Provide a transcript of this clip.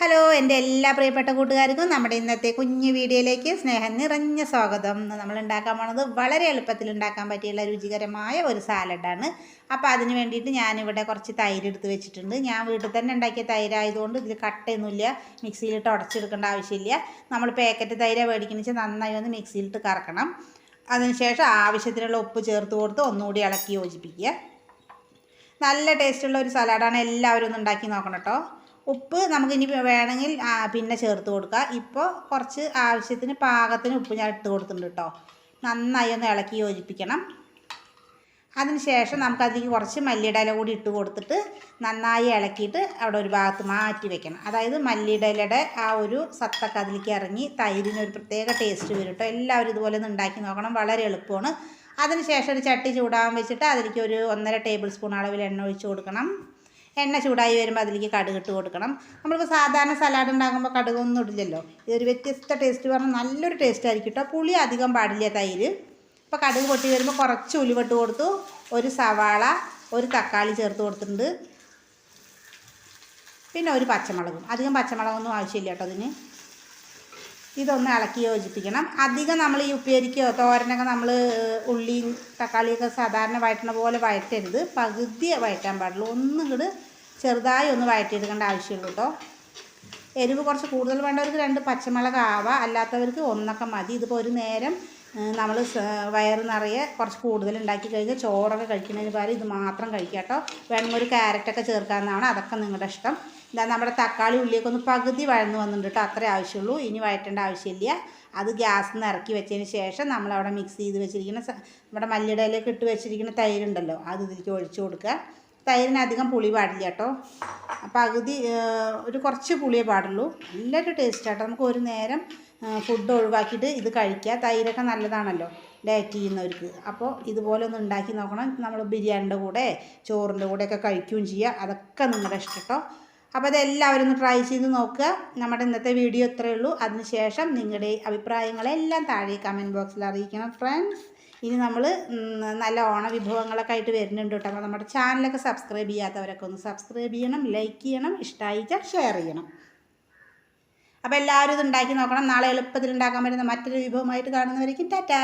Hello എന്റെ എല്ലാ പ്രിയപ്പെട്ട കൂട്ടുകാർക്കും നമ്മുടെ ഇന്നത്തെ കുഞ്ഞു വീഡിയോയിലേക്ക് സ്നേഹം നിറഞ്ഞ സ്വാഗതം. നമ്മൾ ഉണ്ടാക്കാൻ പോണത് വളരെ എളുപ്പത്തിൽ ഉണ്ടാക്കാൻ പറ്റിയുള്ള രുചികരമായ ഒരു സാലഡാണ് അപ്പോൾ അതിന് വേണ്ടിയിട്ട് ഞാനിവിടെ കുറച്ച് തൈര് എടുത്ത് വെച്ചിട്ടുണ്ട്. ഞാൻ വീട്ടിൽ തന്നെ ഉണ്ടാക്കിയ തൈരായതുകൊണ്ട് ഇതിൽ കട്ടയൊന്നുമില്ല. മിക്സിയിലിട്ട് ഉടച്ചെടുക്കേണ്ട ആവശ്യമില്ല. നമ്മൾ പാക്കറ്റ് തൈര മേടിക്കുന്ന വെച്ചാൽ നന്നായി ഒന്ന് മിക്സിയിലിട്ട് കറക്കണം. അതിനുശേഷം ആവശ്യത്തിനുള്ള ഉപ്പ് ചേർത്ത് കൊടുത്ത് ഒന്നുകൂടി ഇളക്കി യോജിപ്പിക്കുക. നല്ല ടേസ്റ്റുള്ള ഒരു സലാഡാണ് എല്ലാവരും ഒന്ന് ഉണ്ടാക്കി നോക്കണം കേട്ടോ. ഉപ്പ് നമുക്കിനി വേണമെങ്കിൽ പിന്നെ ചേർത്ത് കൊടുക്കുക ഇപ്പോൾ കുറച്ച് ആവശ്യത്തിന് പാകത്തിന് ഉപ്പ് ഞാൻ ഇട്ട് കൊടുത്തിട്ടുണ്ട് കേട്ടോ നന്നായി ഒന്ന് ഇളക്കി യോജിപ്പിക്കണം. അതിനുശേഷം നമുക്കതിലേക്ക് കുറച്ച് മല്ലിയിടയില കൂടി ഇട്ട് കൊടുത്തിട്ട് നന്നായി ഇളക്കിയിട്ട് അവിടെ ഒരു ഭാഗത്ത് മാറ്റി വെക്കണം. അതായത് മല്ലിയിടയിലയുടെ ആ ഒരു സത്തൊക്കെ അതിലേക്ക് ഇറങ്ങി തൈരിന് ഒരു പ്രത്യേക ടേസ്റ്റ് വരും കേട്ടോ എല്ലാവരും ഇതുപോലെ ഒന്ന് ഉണ്ടാക്കി നോക്കണം. വളരെ എളുപ്പമാണ്. അതിനുശേഷം ഒരു ചട്ടി ചൂടാകാൻ വെച്ചിട്ട് അതിലേക്ക് ഒരു ഒന്നര ടേബിൾ സ്പൂൺ അളവിൽ എണ്ണ ഒഴിച്ച് കൊടുക്കണം. എണ്ണ ചൂടായി വരുമ്പോൾ അതിലേക്ക് കടുക് ഇട്ട് കൊടുക്കണം. നമ്മളിപ്പോൾ സാധാരണ സലാഡ് ഉണ്ടാക്കുമ്പോൾ കടുകൊന്നും ഇടില്ലല്ലോ. ഇതൊരു വ്യത്യസ്ത ടേസ്റ്റ് പറഞ്ഞാൽ നല്ലൊരു ടേസ്റ്റ് ആയിരിക്കും കേട്ടോ പുളി അധികം പാടില്ല തൈര്. ഇപ്പോൾ കടുക് പൊട്ടി വരുമ്പോൾ കുറച്ച് ഉലുവട്ട് കൊടുത്തു. ഒരു സവാള ഒരു തക്കാളി ചേർത്ത് കൊടുത്തിട്ടുണ്ട്. പിന്നെ ഒരു പച്ചമുളകും. അധികം പച്ചമുളകൊന്നും ആവശ്യമില്ല കേട്ടോ അതിന്. ഇതൊന്ന് ഇളക്കി യോജിപ്പിക്കണം. അധികം നമ്മൾ ഈ ഉപ്പേരിക്കോ തോരനൊക്കെ നമ്മൾ ഉള്ളിയും തക്കാളിയൊക്കെ സാധാരണ വഴറ്റണ പോലെ വഴറ്റരുത്. പകുതിയെ വഴറ്റാൻ പാടുള്ളൂ. ഒന്നും കൂടി ചെറുതായി ഒന്ന് വഴറ്റിയെടുക്കേണ്ട ആവശ്യമുള്ളൂ കേട്ടോ എരിവ് കുറച്ച് കൂടുതൽ വേണ്ടവർക്ക് രണ്ട് പച്ചമുളക് ആവാം. അല്ലാത്തവർക്ക് ഒന്നൊക്കെ മതി. ഇതിപ്പോൾ ഒരു നേരം നമ്മൾ വയറ് നിറയെ കുറച്ച് കൂടുതൽ ഉണ്ടാക്കി കഴിഞ്ഞാൽ ചോറൊക്കെ കഴിക്കുന്നതിന് പകരം ഇത് മാത്രം കഴിക്കുക കേട്ടോ. വേണമെങ്കിൽ ഒരു ക്യാരറ്റൊക്കെ ചേർക്കാവുന്നതാണ്. അതൊക്കെ നിങ്ങളുടെ ഇഷ്ടം. എന്താ നമ്മുടെ തക്കാളി ഉള്ളിയൊക്കെ ഒന്ന് പകുതി വഴന്ന് വന്നിട്ടുണ്ട് കേട്ടോ. അത്രേ ആവശ്യമുള്ളൂ. ഇനി വഴറ്റേണ്ട ആവശ്യമില്ല. അത് ഗ്യാസിൽ നിന്ന് ഇറക്കി വെച്ചതിന് ശേഷം നമ്മളവിടെ മിക്സ് ചെയ്ത് വെച്ചിരിക്കുന്ന നമ്മുടെ മല്ലിയുടെ ഇലയൊക്കെ ഇട്ട് വെച്ചിരിക്കുന്ന തൈരുണ്ടല്ലോ. അത് ഇതിലേക്ക് ഒഴിച്ചു കൊടുക്കുക. തൈരിന് അധികം പുളി പാടില്ല കേട്ടോ. അപ്പോൾ അകുതി ഒരു കുറച്ച് പുളിയേ പാടുള്ളൂ. നല്ലൊരു ടേസ്റ്റ് കേട്ടോ നമുക്ക് ഒരു നേരം ഫുഡ് ഒഴിവാക്കിയിട്ട് ഇത് കഴിക്കുക. തൈരൊക്കെ നല്ലതാണല്ലോ ഡയറ്റ് ചെയ്യുന്നവർക്ക്. അപ്പോൾ ഇതുപോലെ ഒന്ന് ഉണ്ടാക്കി നോക്കണം. നമ്മൾ ബിരിയാണിന്റെ കൂടെ ചോറിന്റെ കൂടെയൊക്കെ കഴിക്കുകയും ചെയ്യുക. അതൊക്കെ നിങ്ങളുടെ ഇഷ്ടം കേട്ടോ. അപ്പോൾ അതെല്ലാവരും ഒന്ന് ട്രൈ ചെയ്ത് നോക്കുക. നമ്മുടെ ഇന്നത്തെ വീഡിയോ ഇത്രയേ ഉള്ളൂ. അതിനുശേഷം നിങ്ങളുടെ അഭിപ്രായങ്ങളെല്ലാം താഴെ കമന്റ് ബോക്സിൽ അറിയിക്കണം ഫ്രണ്ട്സ് ഇനി നമ്മൾ നല്ല ഓണ വിഭവങ്ങളൊക്കെ ആയിട്ട് വരുന്നുണ്ട് കേട്ടോ. അപ്പോൾ നമ്മുടെ ചാനലൊക്കെ സബ്സ്ക്രൈബ് ചെയ്യാത്തവരൊക്കെ ഒന്ന് സബ്സ്ക്രൈബ് ചെയ്യണം ലൈക്ക് ചെയ്യണം ഇഷ്ടമായിച്ചാൽ ഷെയർ ചെയ്യണം. അപ്പോൾ എല്ലാവരും ഇത് ഉണ്ടാക്കി നോക്കണം. നാളെ എളുപ്പത്തിൽ ഉണ്ടാക്കാൻ പറ്റുന്ന മറ്റൊരു വിഭവമായിട്ട് കാണുന്നവരേക്കും ടാറ്റാ.